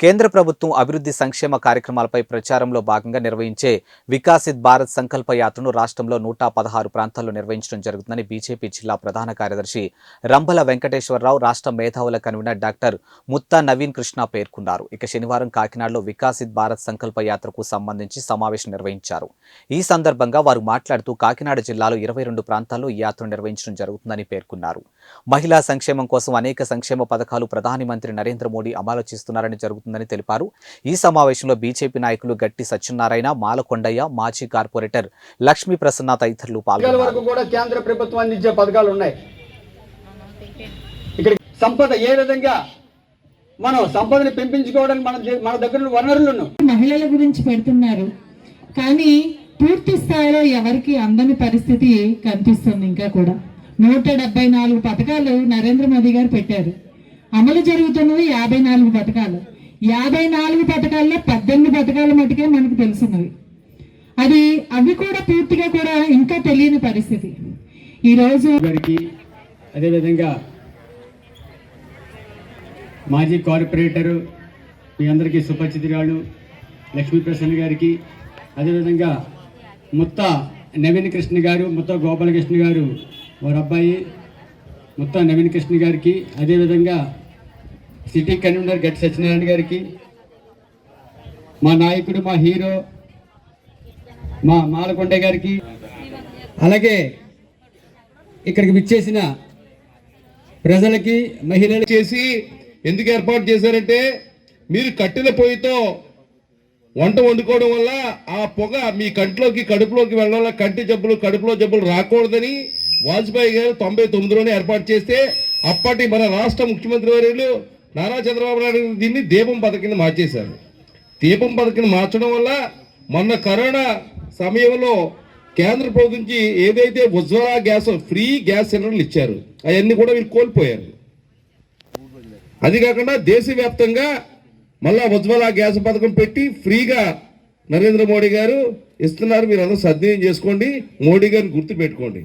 కేంద్ర ప్రభుత్వం అభివృద్ధి సంక్షేమ కార్యక్రమాలపై ప్రచారంలో భాగంగా నిర్వహించే వికాసిత్ భారత్ సంకల్ప యాత్రను రాష్ట్రంలో నూట పదహారు ప్రాంతాల్లో నిర్వహించడం జరుగుతుందని బీజేపీ జిల్లా ప్రధాన కార్యదర్శి రంభల వెంకటేశ్వరరావు రాష్ట్ర మేధావుల కన్వీనర్ డాక్టర్ ముత్తా నవీన్ కృష్ణ పేర్కొన్నారు. ఇక శనివారం కాకినాడలో వికాసిత్ భారత్ సంకల్ప యాత్రకు సంబంధించి సమావేశం నిర్వహించారు. ఈ సందర్భంగా వారు మాట్లాడుతూ కాకినాడ జిల్లాలో ఇరవై రెండు ప్రాంతాల్లో ఈ యాత్ర నిర్వహించడం జరుగుతుందని పేర్కొన్నారు. మహిళా సంక్షేమం కోసం అనేక సంక్షేమ పథకాలు ప్రధాని మంత్రి నరేంద్ర మోడీ అమలు చేస్తున్నారని జరుగుతుందని తెలిపారు. ఈ సమావేశంలో బీజేపీ నాయకులు గట్టి సత్యనారాయణ మాలకొండయ్య మాజీ కార్పొరేటర్ లక్ష్మీ ప్రసన్న తదితరులు పాల్గొన్నారు. వరకు కూడా కేంద్ర ప్రభుత్వం అందించే పథకాలు ఉన్నాయి. ఇక్కడ సంపద ఏ విధంగా మనం సంపదని పెంపించుకోవడానికి మన మన దగ్గర ఉన్న వనరులను మహిళల గురించి పెడుతున్నారు. కానీ పూర్తి స్థాయిలో ఎవరికి అందని పరిస్థితి కనిపిస్తుంది ఇంకా కూడా. నూట డెబ్బై నాలుగు పథకాలు నరేంద్ర మోదీ గారు పెట్టారు. అమలు జరుగుతున్నవి యాభై నాలుగు పథకాలు. యాభై నాలుగు పథకాల్లో పద్దెనిమిది పథకాల మటుకే మనకు తెలుసున్నవి అది అవి కూడా పూర్తిగా కూడా ఇంకా తెలియని పరిస్థితి. ఈరోజు గారికి అదేవిధంగా మాజీ కార్పొరేటరు మీ అందరికీ సుపరిచితురాలు లక్ష్మీప్రసన్న గారికి అదేవిధంగా ముత్త నవీన్ కృష్ణ గారు ముత్త గోపాలకృష్ణ గారు వారి అబ్బాయి ముత్త నవీన్ కృష్ణ గారికి అదేవిధంగా సిటీ కన్వీనర్ గట్టి సత్యనారాయణ గారికి మా నాయకుడు మా హీరో మా మాలకొండ గారికి అలాగే ఇక్కడికి విచ్చేసిన ప్రజలకి మహిళలు చేసి ఎందుకు ఏర్పాటు చేశారంటే మీరు కట్టెల పొయ్యితో వంట వండుకోవడం వల్ల ఆ పొగ మీ కంట్లోకి కడుపులోకి వెళ్ళడం వల్ల కంటి జబ్బులు కడుపులో జబ్బులు రాకూడదని వాజ్పేయి గారు తొంభై తొమ్మిదిలోనే ఏర్పాటు చేస్తే అప్పటి మన రాష్ట్ర ముఖ్యమంత్రి వర్యులు నారా చంద్రబాబు నాయుడు దీన్ని దీపం పథకం మార్చేశారు. దీపం పథకం మార్చడం వల్ల మొన్న కరోనా సమయంలో కేంద్ర ప్రభుత్వం నుంచి ఏదైతే ఉజ్వల గ్యాస్ ఫ్రీ గ్యాస్ సిలిండర్లు ఇచ్చారు అవన్నీ కూడా వీళ్ళు కోల్పోయారు. అది కాకుండా దేశవ్యాప్తంగా మళ్ళా ఉజ్వల గ్యాస్ పథకం పెట్టి ఫ్రీగా నరేంద్ర మోడీ గారు ఇస్తున్నారు. మీరు అందరూ సద్వినియోగం చేసుకోండి. మోడీ గారిని గుర్తు పెట్టుకోండి